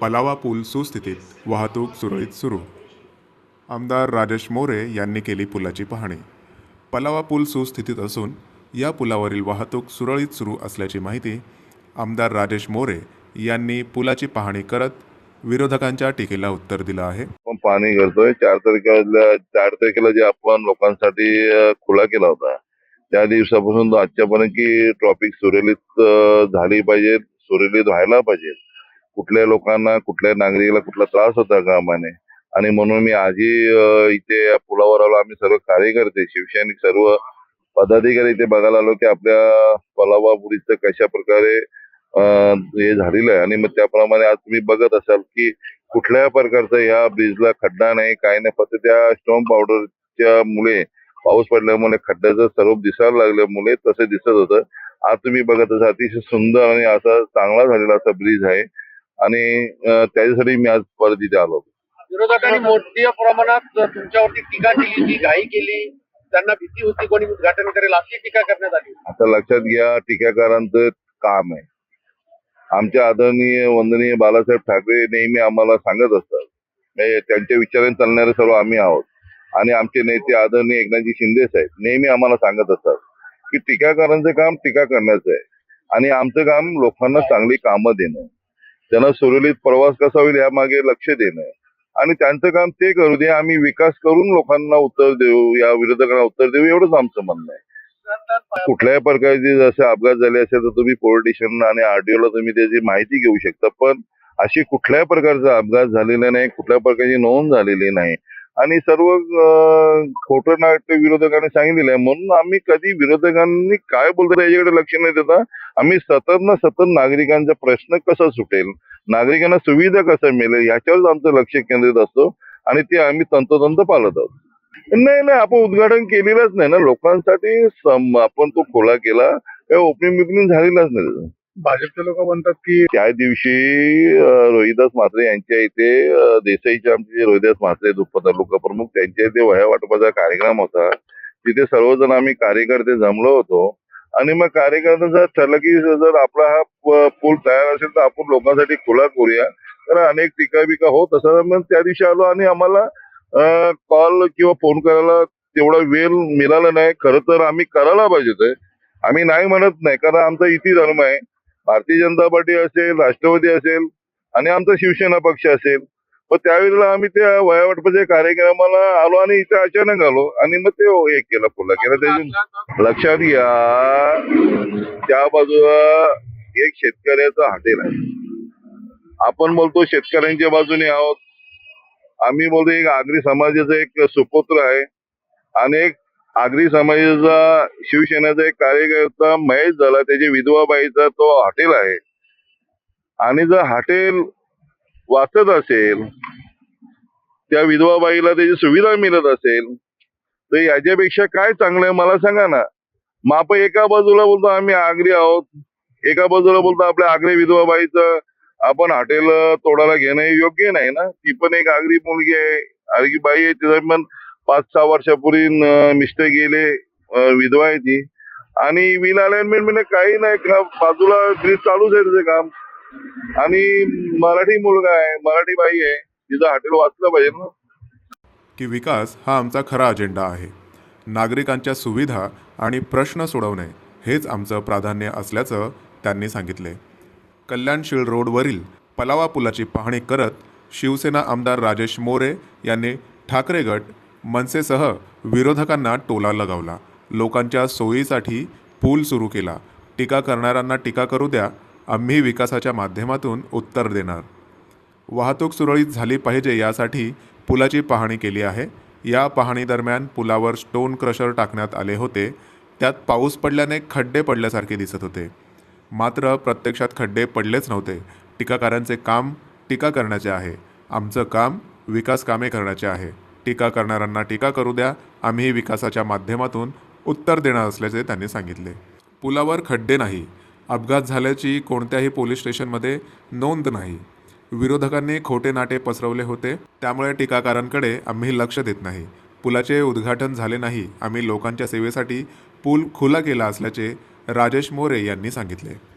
पलावा पूल सुस्थितीत वाहतूक सुरळीत सुरू. आमदार राजेश मोरे यांनी केली पुलाची पाहणी. पलावा पूल सुस्थितीत असून या पुलावरील वाहतूक सुरळीत सुरू असल्याची माहिती आमदार राजेश मोरे यांनी पुलाची पाहणी करत विरोधकांच्या टीकेला उत्तर दिलं आहे. आपण पाहणी करतोय. चार तारखेला चार तारखेला जे आपण लोकांसाठी खुला केला होता त्या दिवसापासून आजच्यापर्यंत की ट्रॉफिक सुरळीत झाली पाहिजे सुरळीत व्हायला पाहिजे. कुठल्या लोकांना कुठल्या नागरिकाला कुठला त्रास होता कामाने? आणि म्हणून मी आजही इथे पुलावर आलो आम्ही सर्व कार्यकर्ते शिवसैनिक सर्व पदाधिकारी इथे बघायला आलो की आपल्या पलावापुरीचं कशा प्रकारे हे झालेलं आहे. आणि मग त्याप्रमाणे आज तुम्ही बघत असाल की कुठल्या प्रकारचा या ब्रिजला खड्डा नाही काय नाही. फक्त त्या स्टोन पावडरच्या मुळे पाऊस पडल्यामुळे खड्ड्याचं स्वरूप दिसायला लागल्यामुळे तसं दिसत होतं. आज तुम्ही बघत असा अतिशय सुंदर आणि असा चांगला झालेला असा ब्रिज आहे. आणि त्याच्यासाठी मी आज परत इथे आलो विरोधकांनी मोठ्या प्रमाणात तुमच्यावरती टीका केली ती घाई केली. त्यांना भीती होती कोणी उद्घाटन करेल अशी टीका करण्यात आली. आता लक्षात घ्या टीकाकारांचं काम आहे. आमचे आदरणीय वंदनीय बाळासाहेब ठाकरे नेहमी आम्हाला सांगत असतात. त्यांच्या विचाराने चालणारे सर्व आम्ही आहोत. आणि आमचे नेते आदरणीय एकनाथजी शिंदे साहेब नेहमी आम्हाला सांगत असतात की टीकाकारांचं काम टीका करण्याचं आहे. आणि आमचं काम लोकांना चांगली कामं देणं त्यांना सुरळीत प्रवास कसा होईल यामागे लक्ष देणं आणि त्यांचं काम ते करू दे आम्ही विकास करून लोकांना उत्तर देऊ या विरोधकांना उत्तर देऊ एवढंच आमचं म्हणणं आहे. कुठल्याही प्रकारचे जसे अपघात झाले असेल तर तुम्ही पोलीस स्टेशन आणि आरडीओला ला तुम्ही त्याची माहिती घेऊ शकता पण अशी कुठल्याही प्रकारचा अपघात झालेला नाही कुठल्या प्रकारची नोंद झालेली नाही. आणि सर्व खोटं नाट्य विरोधकांनी सांगितलेलं आहे. म्हणून आम्ही कधी विरोधकांनी काय बोलतो याच्याकडे लक्ष नाही देता. आम्ही सतत ना सतत नागरिकांचा प्रश्न कसा सुटेल? नागरिकांना सुविधा कसं मिळेल? याच्यावरच आमचं लक्ष केंद्रित असतो आणि ते आम्ही तंतोतंत पाळत आहोत. नाही नाही आपण उद्घाटन केलेलंच नाही ना. लोकांसाठी आपण तो खोला केला. ओपनिंग बिपनिंग झालेलाच नाही. भाजपचे लोक म्हणतात की त्या दिवशी रोहिदास म्हात्रे यांच्या इथे देसाईचे आमचे जे रोहिदास म्हात्रे आहेत, लोकप्रमुख प्रमुख त्यांच्या इथे वह्या वाटपाचा कार्यक्रम होता. तिथे सर्वजण आम्ही कार्यकर्ते जमलो होतो. आणि मग कार्यकर्त्यांचं ठरलं की जर आपला हा पूल तयार असेल तर आपण लोकांसाठी खुला करूया. तर अनेक टीका बिका होत असं मग त्या दिवशी आलो आणि आम्हाला कॉल किंवा फोन करायला तेवढा वेळ मिळाला नाही. खरं तर आम्ही करायला पाहिजे ते आम्ही नाही म्हणत नाही कारण आमचा इति धर्म आहे. भारतीय जनता पार्टी असेल राष्ट्रवादी असेल आणि आमचा शिवसेना पक्ष असेल. मग त्यावेळेला आम्ही त्या वयावाटपाच्या कार्यक्रमाला आलो आणि इथे अचानक आलो आणि मग ते हे केलं खुला केला. त्याच्या लक्षात घ्या त्या बाजूला एक शेतकऱ्याचं हॉटेल आहे. आपण बोलतो शेतकऱ्यांच्या बाजूने आहोत. आम्ही बोलतो एक आगरी समाजाचा एक सुपुत्र आहे आणि एक आगरी समाजाचा शिवसेनेचा एक कार्यकर्ता महेश झाला. त्याची विधवाबाईचा तो हॉटेल आहे. आणि जर हॉटेल वाचत असेल त्या विधवाबाईला त्याची सुविधा मिळत असेल तर याच्यापेक्षा काय चांगलं आहे मला सांगा ना. मग आपण एका बाजूला बोलतो आम्ही आगरी आहोत. एका बाजूला बोलतो आपल्या आगरी विधवाबाईचं आपण हॉटेल तोडायला घेणं योग्य नाही ना. ती पण एक आगरी मुलगी आहे. आगरी बाई आहे. तिचा पण पाच सहा वर्षापूर्वी मिस्टर गेले विधवा आहे ती. आणि विल अलाइनमेंट म्हणजे काही नाही का बाजूला ब्रिज चालूच आहे त्याचं काम. आणि मराठी मुलगा आहे मराठी बाई आहे तिचं हॉटेल वाचलं पाहिजे ना. की विकास हा आमचा खरा अजेंडा आहे. नागरिकांच्या सुविधा आणि प्रश्न सोडवणे हेच आमचं प्राधान्य असल्याचं त्यांनी सांगितले. कल्याणशील रोडवरील पलावा पुलाची पाहणी करत शिवसेना आमदार राजेश मोरे यांनी ठाकरे गट मनसेसह विरोधकांना टोला लगावला. लोकांच्या सोयीसाठी पूल सुरू केला. टीका करणाऱ्यांना टीका करू द्या. आम्ही विकासाच्या माध्यमातून उत्तर देणार. वाहतूक सुरळीत झाली पाहिजे यासाठी पुलाची पाहणी केली आहे. या पाहणीदरम्यान पुलावर स्टोन क्रशर टाकण्यात आले होते. त्यात पाऊस पडल्याने खड्डे पडल्यासारखे दिसत होते. मात्र प्रत्यक्षात खड्डे पडलेच नव्हते. टीकाकारांचे काम टीका करण्याचे आहे. आमचं काम विकास कामे करण्याचे आहे. टीका करणाऱ्यांना टीका करू द्या. आम्ही विकासाच्या माध्यमातून उत्तर देणार असल्याचे त्यांनी सांगितले. पुलावर खड्डे नाही. अपघात झाल्याची कोणत्याही पोलीस स्टेशनमध्ये नोंद नाही. विरोधकांनी खोटे नाटे पसरवले होते. त्यामुळे टीकाकारांकडे आम्ही लक्ष देत नाही. पुलाचे उद्घाटन झाले नाही. आम्ही लोकांच्या सेवेसाठी पूल खुला केला असल्याचे राजेश मोरे यांनी सांगितले.